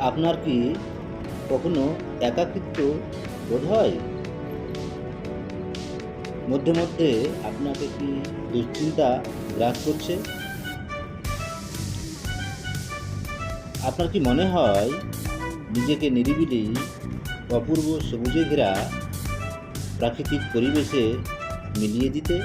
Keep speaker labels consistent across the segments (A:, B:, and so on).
A: আপনার কি কখনো একাকিত্ব বোধ হয়? মধ্যে মধ্যে আপনাকে কি দুশ্চিন্তা গ্রাস করছে? আপনার কি মনে হয় নিজেকে নিরিবিলি, অপূর্ব সবুজে ঘেরা প্রাকৃতিক পরিবেশে মিলিয়ে দিতে?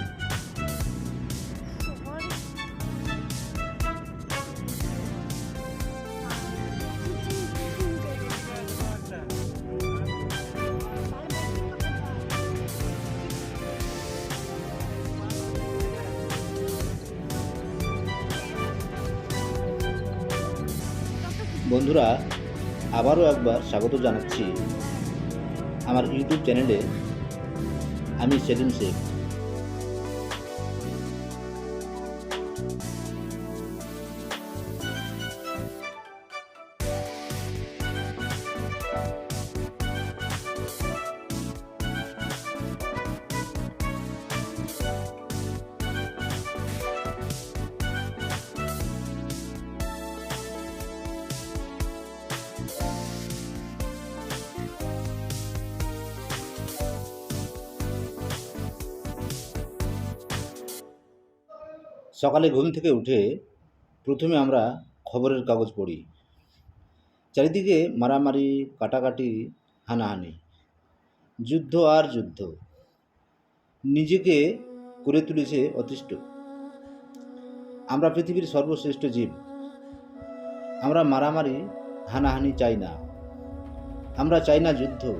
A: বন্ধুরা আবারও একবার স্বাগত জানাচ্ছি আমার ইউটিউব চ্যানেলে। আমি সেলিম শেখ। সকালে ঘুম থেকে উঠে প্রথমে আমরা খবরের কাগজ পড়ি। চারিদিকে মারামারি, কাটাকাটি, হানাহানি, যুদ্ধ আর যুদ্ধ। নিজেকে করে তুলেছে অতিষ্ঠ। আমরা পৃথিবীর সর্বশ্রেষ্ঠ জীব। আমরা মারামারি, হানাহানি চাই না। আমরা চাই না যুদ্ধ।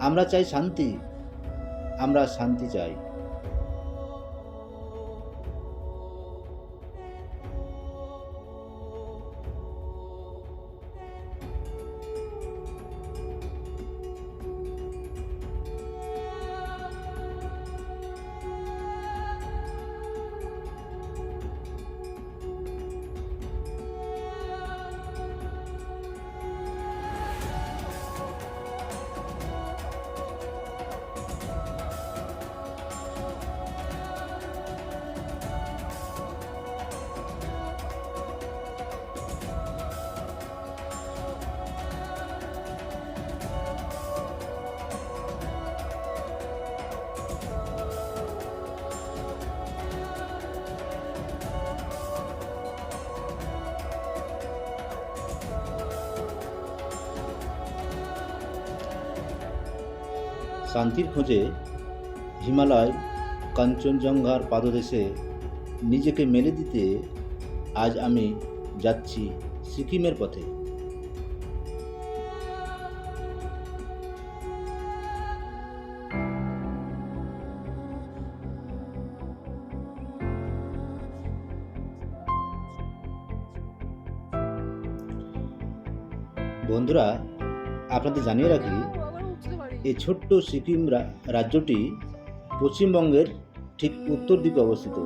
A: আমরা চাই শান্তি। আমরা শান্তি চাই। শান্তির খোঁজে হিমালয় কাঞ্চনজঙ্ঘার পাদদেশে নিজেকে মেলে দিতে আজ আমি যাচ্ছি সিকিমের পথে। বন্ধুরা, আপনাদের জানিয়ে রাখি এই ছোট্ট সিকিম রাজ্যটি পশ্চিমবঙ্গের ঠিক উত্তর দিকে অবস্থিত।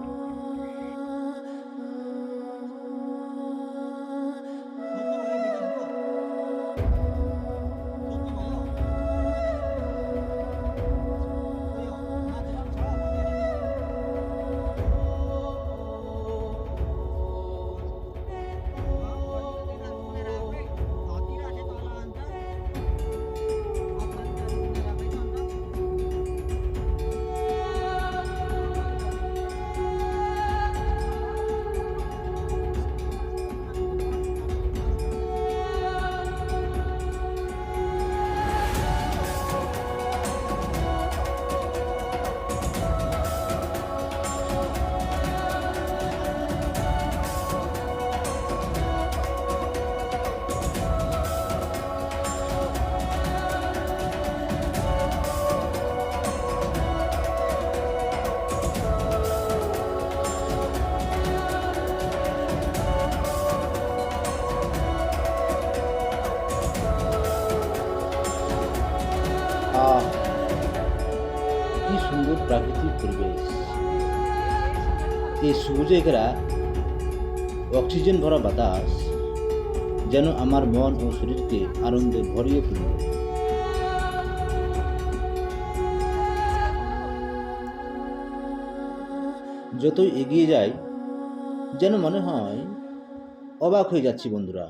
A: পরিবেশ এই সবুজে ঘেরা অক্সিজেন ভরা বাতাস যেন আমার মন ও শরীরকে আনন্দে ভরিয়ে তুলল যতই এগিয়ে যাই, যেন মনে হয় অবাক হয়ে যাচ্ছি বন্ধুরা।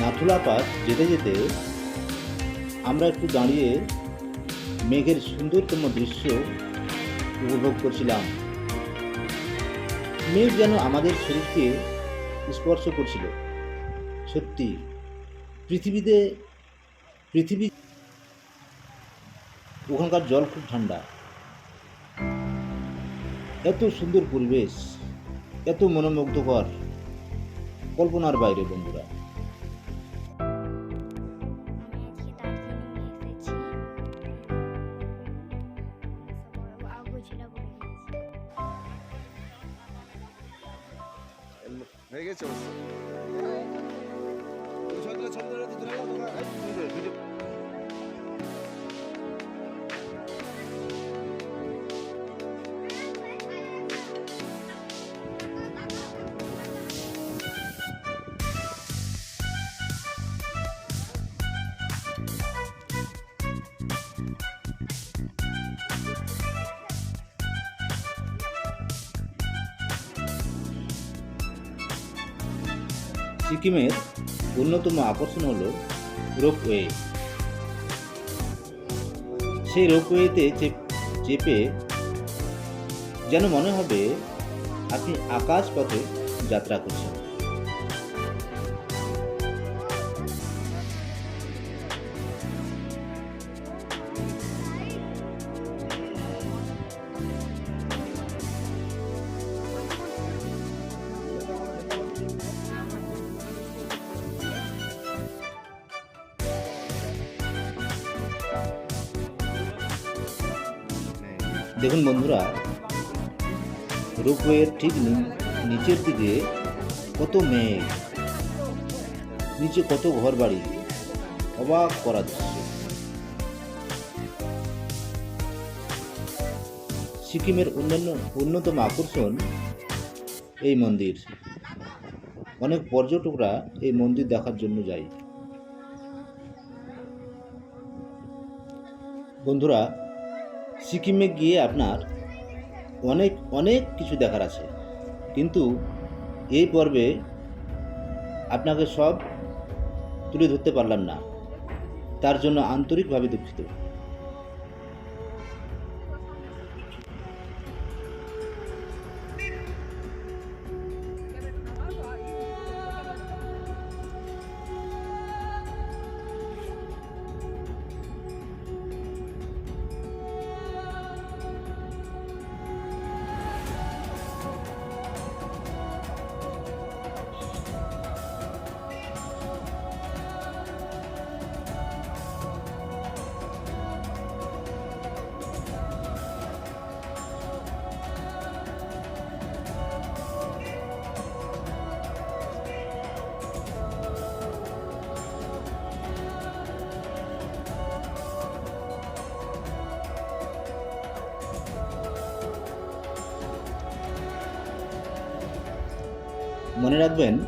A: নাথুলা পাস যেতে যেতে আমরা একটু দাঁড়িয়ে মেঘের সুন্দরতম দৃশ্য উপভোগ করছিলাম। মেঘ যেন আমাদের শরীরকে স্পর্শ করছিল। সত্যি, পৃথিবীতে, পৃথিবী ওখানকার জল খুব ঠান্ডা। এত সুন্দর পরিবেশ, এত মনোমুগ্ধকর কল্পনার বাইরে বন্ধুরা।
B: 4개
C: 채웠어. 전들 전들한테 들어가 들어가.
A: সিকিমের অন্যতম আকর্ষণ হল রোপওয়ে। সেই রোপওয়েতে চেপ- যেন মনে হবে আপনি আকাশ পথে যাত্রা করছেন। দেখুন বন্ধুরা, রোপওয়ের ঠিক নিচের দিকে কত মেঘ, নিচে কত ঘর বাড়ি অবাক করা দৃশ্য। সিকিমের অন্যান্য, অন্যতম আকর্ষণ এই মন্দির। অনেক পর্যটকরা এই মন্দির দেখার জন্য যায়। বন্ধুরা সিকিমে গিয়ে আপনার অনেক অনেক কিছু দেখার আছে। কিন্তু এই পর্বে আপনাকে সব তুলে ধরতে পারলাম না। তার জন্য আন্তরিকভাবে দুঃখিত। মনে রাখবেন,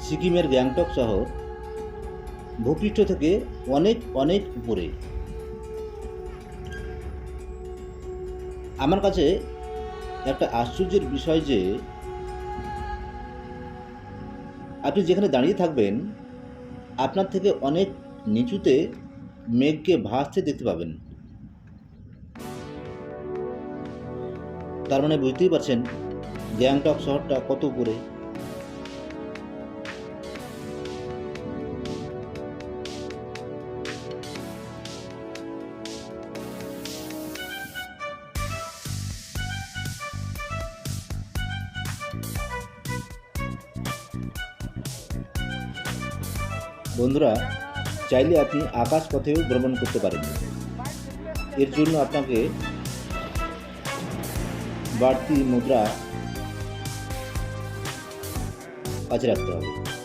A: সিকিমের গ্যাংটক শহর ভূপৃষ্ঠ থেকে অনেক অনেক উপরে। আমার কাছে একটা আশ্চর্যের বিষয় যে, আপনি যেখানে দাঁড়িয়ে থাকবেন, আপনার থেকে অনেক নিচুতে মেঘকে ভাসতে দেখতে পাবেন। তার মানে বুঝতেই পারছেন গ্যাংটক শহরটা কত উপরে বন্ধুরা, চাইলে আপনি আকাশ পথেও ভ্রমণ করতে পারেন। এর জন্য আপনাকে বাড়তি মুদ্রা কাছে রাখতে হবে